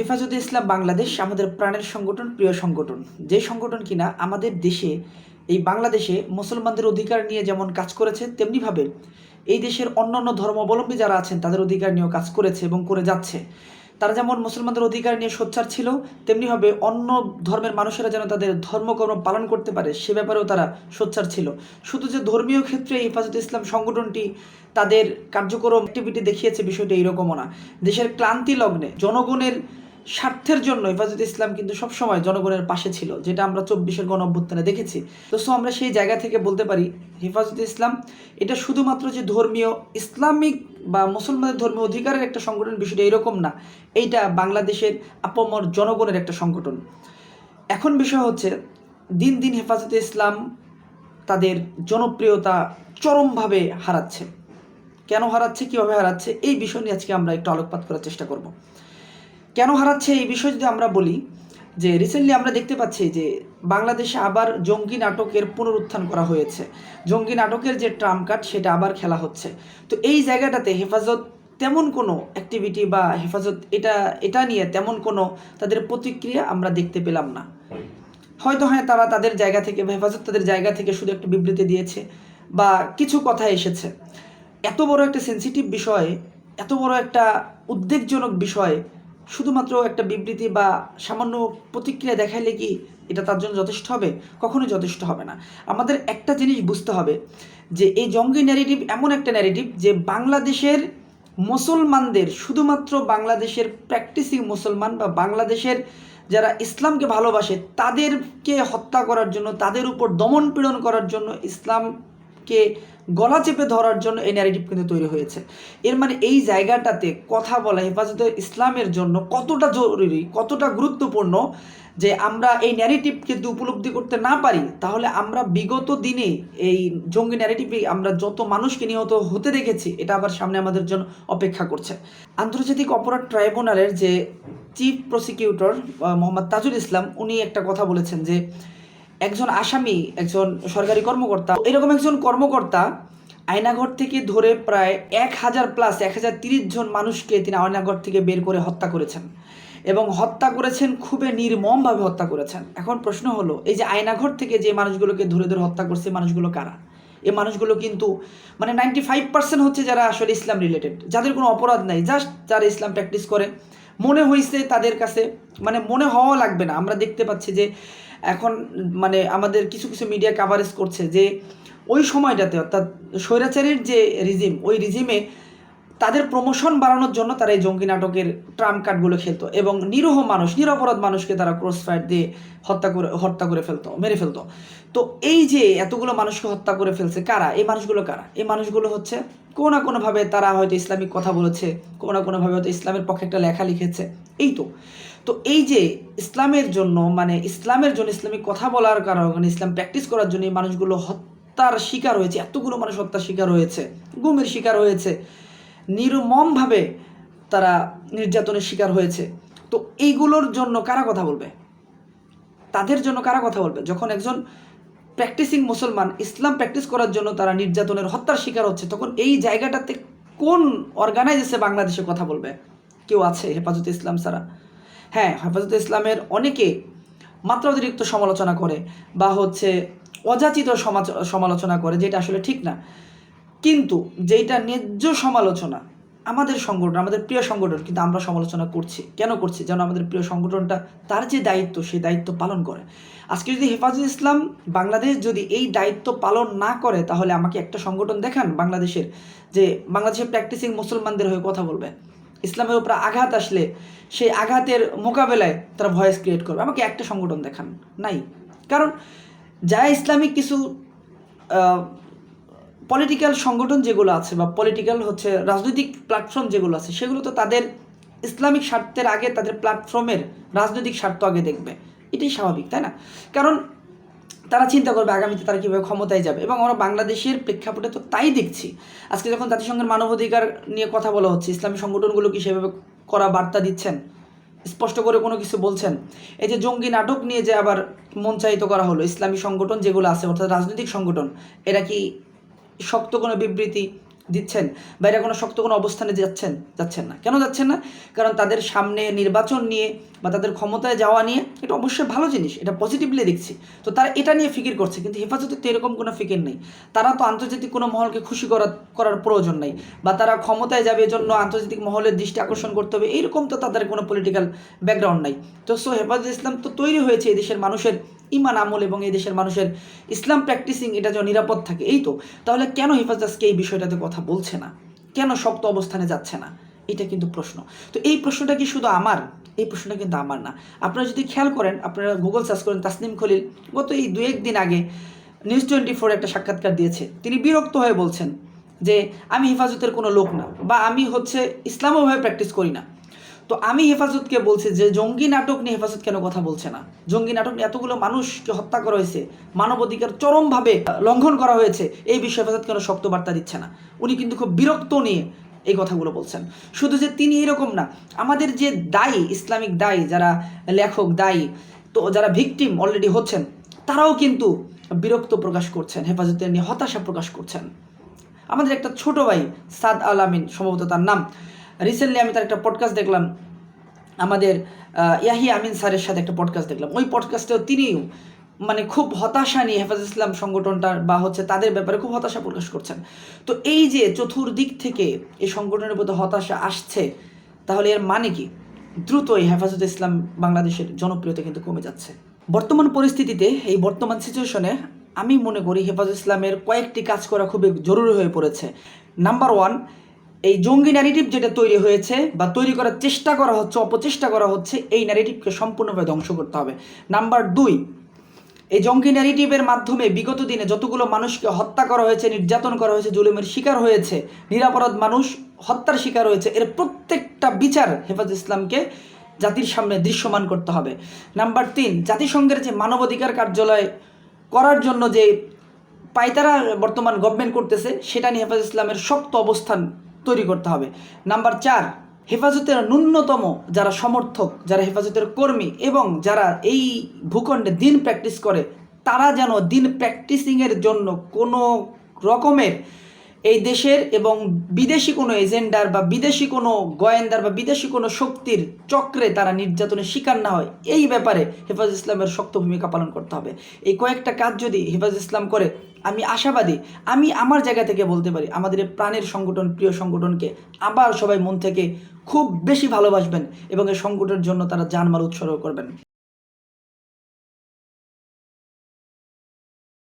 হেফাজতে ইসলাম বাংলাদেশ আমাদের প্রাণের সংগঠন, প্রিয় সংগঠন। যে সংগঠন কিনা আমাদের দেশে, এই বাংলাদেশে মুসলমানদের অধিকার নিয়ে যেমন কাজ করেছে, তেমনিভাবে এই দেশের অন্যান্য ধর্মাবলম্বী যারা আছেন, তাদের অধিকার নিয়েও কাজ করেছে এবং করে যাচ্ছে। তারা যেমন মুসলমানদের অধিকার নিয়ে সোচ্চার ছিল, তেমনিভাবে অন্য ধর্মের মানুষেরা যেন তাদের ধর্মকর্ম পালন করতে পারে, সে ব্যাপারেও তারা সোচ্চার ছিল। শুধু যে ধর্মীয় ক্ষেত্রে হেফাজতে ইসলাম সংগঠনটি তাদের কার্যক্রম অ্যাক্টিভিটি দেখিয়েছে, বিষয়টা এরকমও না। দেশের ক্লান্তি লগ্নে, জনগণের স্বার্থের জন্য হেফাজতে ইসলাম কিন্তু সবসময় জনগণের পাশে ছিল, যেটা আমরা চব্বিশের গণ অভ্যুত্থানে দেখেছি। তো সো আমরা সেই জায়গা থেকে বলতে পারি, হেফাজতে ইসলাম, এটা শুধুমাত্র যে ধর্মীয় ইসলামিক বা মুসলমানদের ধর্মীয় অধিকারের একটা সংগঠন বিষয়টা এরকম না, এইটা বাংলাদেশের আপমর জনগণের একটা সংগঠন। এখন বিষয় হচ্ছে, দিন দিন হেফাজতে ইসলাম তাদের জনপ্রিয়তা চরমভাবে হারাচ্ছে। কেন হারাচ্ছে, কীভাবে হারাচ্ছে, এই বিষয় নিয়ে আজকে আমরা একটু আলোকপাত করার চেষ্টা করব। কেন হারাচ্ছে এই বিষয়ে যদি আমরা বলি, যে রিসেন্টলি আমরা দেখতে পাচ্ছি যে বাংলাদেশে আবার জঙ্গি নাটকের পুনরুত্থান করা হয়েছে। জঙ্গি নাটকের যে ট্রাম্প কার্ড সেটা আবার খেলা হচ্ছে। তো এই জায়গাটাতে হেফাজত তেমন কোনো অ্যাক্টিভিটি বা হেফাজত এটা এটা নিয়ে তেমন কোনো তাদের প্রতিক্রিয়া আমরা দেখতে পেলাম না। হয়তো হ্যাঁ তারা তাদের জায়গা থেকে বা হেফাজত তাদের জায়গা থেকে শুধু একটা বিবৃতি দিয়েছে বা কিছু কথা এসেছে। এত বড় একটা সেন্সিটিভ বিষয়ে, এত বড় একটা উদ্বেগজনক বিষয়ে শুধুমাত্র একটা বিবৃতি বা সামান্য প্রতিক্রিয়া দেখাইলে কি এটা তার জন্য যথেষ্ট হবে? কখনোই যথেষ্ট হবে না। আমাদের একটা জিনিস বুঝতে হবে যে এই জঙ্গি ন্যারেটিভ এমন একটা ন্যারেটিভ যে বাংলাদেশের মুসলমানদের, শুধুমাত্র বাংলাদেশের প্র্যাকটিসিং মুসলমান বা বাংলাদেশের যারা ইসলামকে ভালোবাসে, তাদেরকে হত্যা করার জন্য, তাদের উপর দমন পীড়ন করার জন্য ইসলামকে গলা চেপে ধরার জন্য এই ন্যারেটিভ কিন্তু তৈরি হয়েছে। এর মানে এই জায়গাটাতে কথা বলা, হেফাজতে ইসলামের জন্য কতটা জরুরি, কতটা গুরুত্বপূর্ণ যে আমরা এই ন্যারেটিভকে কিন্তু উপলব্ধি করতে না পারি, তাহলে আমরা বিগত দিনে এই জঙ্গি ন্যারেটিভে আমরা যত মানুষকে নিহত হতে দেখেছি, এটা আবার সামনে আমাদের জন্য অপেক্ষা করছে। আন্তর্জাতিক অপরাধ ট্রাইব্যুনালের যে চিফ প্রসিকিউটর মোহাম্মদ তাজুল ইসলাম, উনি একটা কথা বলেছেন যে একজন আসামি, একজন সরকারি কর্মকর্তা, এরকম একজন কর্মকর্তা আয়নাঘর থেকে ধরে প্রায় এক হাজার প্লাস এক হাজার তিরিশ জন মানুষকে তিনি আয়নাঘর থেকে বের করে হত্যা করেছেন। এবং হত্যা করেছেন, খুবই নির্মমভাবে হত্যা করেছেন। এখন প্রশ্ন হলো, এই যে আয়নাঘর থেকে যে মানুষগুলোকে ধরে ধরে হত্যা করছে মানুষগুলো কারা? এই মানুষগুলো কিন্তু মানে নাইনটি ফাইভ পার্সেন্ট হচ্ছে যারা আসলে ইসলাম রিলেটেড যাদের কোনো অপরাধ নাই জাস্ট যারা ইসলাম প্র্যাকটিস করে। মনে হয়েছে তাদের কাছে মানে মনে হওয়া লাগবে না। আমরা দেখতে পাচ্ছি যে এখন মানে আমাদের কিছু কিছু মিডিয়া কাভারেজ করছে যে, ওই সময়টাতে অর্থাৎ স্বৈরাচারের যে রিজিম ওই রিজিমে তাদের প্রমোশন বাড়ানোর জন্য তারা এই জঙ্গি নাটকের ট্রাম কার্ডগুলো খেলতো এবং নিরহ মানুষ নিরপরাধ মানুষকে তারা ক্রস ফায়ার দিয়ে হত্যা করে হত্যা করে ফেলতো, মেরে ফেলতো। তো এই যে এতগুলো মানুষকে হত্যা করে ফেলছে কারা? এই মানুষগুলো কারা? এই মানুষগুলো হচ্ছে কোনো না কোনোভাবে তারা হয়তো ইসলামিক কথা বলেছে, কোনো না কোনোভাবে হয়তো ইসলামের পক্ষে একটা লেখা লিখেছে। এই তো। তো এই যে ইসলামের জন্য মানে ইসলামের জন্য ইসলামিক কথা বলার কারণে ইসলাম প্র্যাকটিস করার জন্য এই মানুষগুলো হত্যার শিকার হয়েছে, এতগুলো মানুষ হত্যার শিকার হয়েছে, গুমের শিকার হয়েছে। নির্মমভাবে তারা নির্যাতনের শিকার হয়েছে। তো এইগুলোর জন্য কারা কথা বলবে? তাদের জন্য কারা কথা বলবে? যখন একজন প্র্যাকটিসিং মুসলমান ইসলাম প্র্যাকটিস করার জন্য তারা নির্যাতনের হত্যার শিকার হচ্ছে, তখন এই জায়গাটাতে কোন অর্গানাইজেশে বাংলাদেশে কথা বলবে? কেউ আছে হেফাজতে ইসলাম ছাড়া? হ্যাঁ হেফাজতে ইসলামের অনেকে মাত্রা অতিরিক্ত সমালোচনা করে বা হচ্ছে অযাচিত সমালোচনা করে, যেটা আসলে ঠিক না। কিন্তু যেটা ন্যায্য সমালোচনা আমাদের সংগঠন, আমাদের প্রিয় সংগঠন, কিন্তু আমরা সমালোচনা করছি। কেন করছি? যেন আমাদের প্রিয় সংগঠনটা তার যে দায়িত্ব, সেই দায়িত্ব পালন করে। আজকে যদি হেফাজত ইসলাম বাংলাদেশ যদি এই দায়িত্ব পালন না করে, তাহলে আমাকে একটা সংগঠন দেখান বাংলাদেশের, যে বাংলাদেশের প্র্যাকটিসিং মুসলমানদের হয়ে কথা বলবে। ইসলামের উপর আঘাত আসলে সেই আঘাতের মোকাবেলায় তারা ভয়েস ক্রিয়েট করবে। আমাকে একটা সংগঠন দেখান। নাই। কারণ যা ইসলামিক কিছু পলিটিক্যাল সংগঠন যেগুলো আছে বা পলিটিক্যাল হচ্ছে রাজনৈতিক প্ল্যাটফর্ম যেগুলো আছে, সেগুলো তো তাদের ইসলামিক স্বার্থের আগে তাদের প্ল্যাটফর্মের রাজনৈতিক স্বার্থ আগে দেখবে। এটাই স্বাভাবিক, তাই না? কারণ তারা চিন্তা করবে আগামীতে তারা কীভাবে ক্ষমতায় যাবে এবং আমরা বাংলাদেশের প্রেক্ষাপটে তো তাই দেখছি। আজকে যখন জাতিসংঘের মানবাধিকার নিয়ে কথা বলা হচ্ছে, ইসলামী সংগঠনগুলো কি সেভাবে করা বার্তা দিচ্ছেন? স্পষ্ট করে কোনো কিছু বলছেন? এই যে জঙ্গি নাটক নিয়ে যে আবার মঞ্চায়িত করা হলো, ইসলামী সংগঠন যেগুলো আছে, অর্থাৎ রাজনৈতিক সংগঠন, এরা কি শক্ত কোনো বিবৃতি দিচ্ছেন বা এরা কোনো শক্ত কোনো অবস্থানে যাচ্ছেন যাচ্ছেন না। কেন যাচ্ছেন না? কারণ তাদের সামনে নির্বাচন নিয়ে বা তাদের ক্ষমতায় যাওয়া নিয়ে এটা অবশ্যই ভালো জিনিস, এটা পজিটিভলি দেখছি। তো তারা এটা নিয়ে ফিকির করছে, কিন্তু হেফাজতে তো এরকম কোনো ফিকির নেই। তারা তো আন্তর্জাতিক কোনো মহলকে খুশি করা, করার প্রয়োজন নেই বা তারা ক্ষমতায় যাবে জন্য আন্তর্জাতিক মহলের দৃষ্টি আকর্ষণ করতে হবে, এইরকম তো তাদের কোনো পলিটিক্যাল ব্যাকগ্রাউন্ড নাই। তো সো হেফাজত ইসলাম তো তৈরি হয়েছে এই দেশের মানুষের ইমান, আমল এবং এই দেশের মানুষের ইসলাম প্র্যাকটিসিং এটা যেন নিরাপদ থাকে। এই তো, তাহলে কেন আজকে এই বিষয়টাতে কথা বলছে না? কেন শক্ত অবস্থানে যাচ্ছে না? এটা কিন্তু প্রশ্ন। তো এই প্রশ্নটা কি শুধু আমার? এই প্রশ্নটা কিন্তু আমার না। আপনারা যদি খেয়াল করেন, আপনারা গুগল সার্চ করেন তাসনিম খলিল, গত এই দু একদিন আগে নিউজ টোয়েন্টি ফোর একটা সাক্ষাৎকার দিয়েছে। তিনি বিরক্ত হয়ে বলছেন যে, আমি হেফাজতের কোনো লোক না বা আমি হচ্ছে ইসলামভাবে প্র্যাকটিস করি না। তো আমি হেফাজতকে বলছি যে জঙ্গি নাটক নিয়ে হেফাজত কেন কথা বলছে না? জঙ্গি নাটক নিয়ে এতগুলো মানুষকে হত্যা করা হয়েছে, মানবাধিকার চরমভাবে লঙ্ঘন করা হয়েছে, এই বিষয়ে হেফাজত কেন শক্ত বার্তা দিচ্ছে না? উনি কিন্তু খুব বিরক্ত নিয়ে এই কথাগুলো বলছেন। শুধু যে তিনি এরকম না, আমাদের যে দায়ী, ইসলামিক দায়ী, যারা লেখক দায়ী, তো যারা ভিকটিম অলরেডি হচ্ছেন, তারাও কিন্তু বিরক্ত প্রকাশ করছেন, হেফাজতের নিয়ে হতাশা প্রকাশ করছেন। আমাদের একটা ছোট ভাই, সাদ আল আমিন, সম্ভবত তার নাম। রিসেন্টলি আমি তার একটা পডকাস্ট দেখলাম। আমাদের ইয়াহি আমিন স্যারের সাথে একটা পডকাস্ট দেখলাম। ওই পডকাস্টেও তিনিও মানে খুব হতাশা নিয়ে হেফাজ ইসলাম সংগঠনটার বা হচ্ছে তাদের ব্যাপারে খুব হতাশা প্রকাশ করছেন। তো এই যে চতুর্দিক থেকে এই সংগঠনের প্রতি হতাশা আসছে, তাহলে এর মানে কি? দ্রুত এই হেফাজত ইসলাম বাংলাদেশের জনপ্রিয়তা কিন্তু কমে যাচ্ছে। বর্তমান পরিস্থিতিতে, এই বর্তমান সিচুয়েশনে আমি মনে করি হেফাজত ইসলামের কয়েকটি কাজ করা খুবই জরুরি হয়ে পড়েছে। নাম্বার ওয়ান এই জঙ্গি ন্যারেটিভ যেটা তৈরি হয়েছে বা তৈরি করার চেষ্টা করা হচ্ছে, অপচেষ্টা করা হচ্ছে, এই ন্যারেটিভকে সম্পূর্ণভাবে ধ্বংস করতে হবে। নাম্বার দুই, এই জঙ্গি ন্যারেটিভের মাধ্যমে বিগত দিনে যতগুলো মানুষকে হত্যা করা হয়েছে, নির্যাতন করা হয়েছে, জুলুমের শিকার হয়েছে, নিরাপরাধ মানুষ হত্যার শিকার হয়েছে, এর প্রত্যেকটা বিচার হেফাজ ইসলামকে জাতির সামনে দৃশ্যমান করতে হবে। নাম্বার তিন, জাতিসংঘের যে মানবাধিকার কার্যালয় করার জন্য যে পায়তারা বর্তমান গভর্নমেন্ট করতেছে, সেটা নিয়ে হেফাজ ইসলামের শক্ত অবস্থান তৈরি করতে হবে। নাম্বার চার, হেফাজতের ন্যূনতম যারা সমর্থক, যারা হেফাজতের কর্মী এবং যারা এই ভূখণ্ডে দিন প্র্যাকটিস করে, তারা যেন দিন প্র্যাকটিসিংয়ের জন্য কোনো রকমের এই দেশের এবং বিদেশি কোনো এজেন্ডার বা বিদেশি কোনো গোয়েন্দার বা বিদেশি কোনো শক্তির চক্রে তারা নির্যাতনের শিকার না হয়। এই ব্যাপারে হেফাজ ইসলামের শক্ত ভূমিকা পালন করতে হবে। এই কয়েকটা কাজ যদি হেফাজ ইসলাম করে, আমি আশাবাদী, আমি আমার জায়গা থেকে বলতে পারি, আমাদের প্রাণের সংগঠন, প্রিয় সংগঠনকে আবার সবাই মন থেকে খুব বেশি ভালোবাসবেন এবং এই সংগঠনের জন্য তারা জানমাল উৎসর্গ করবেন।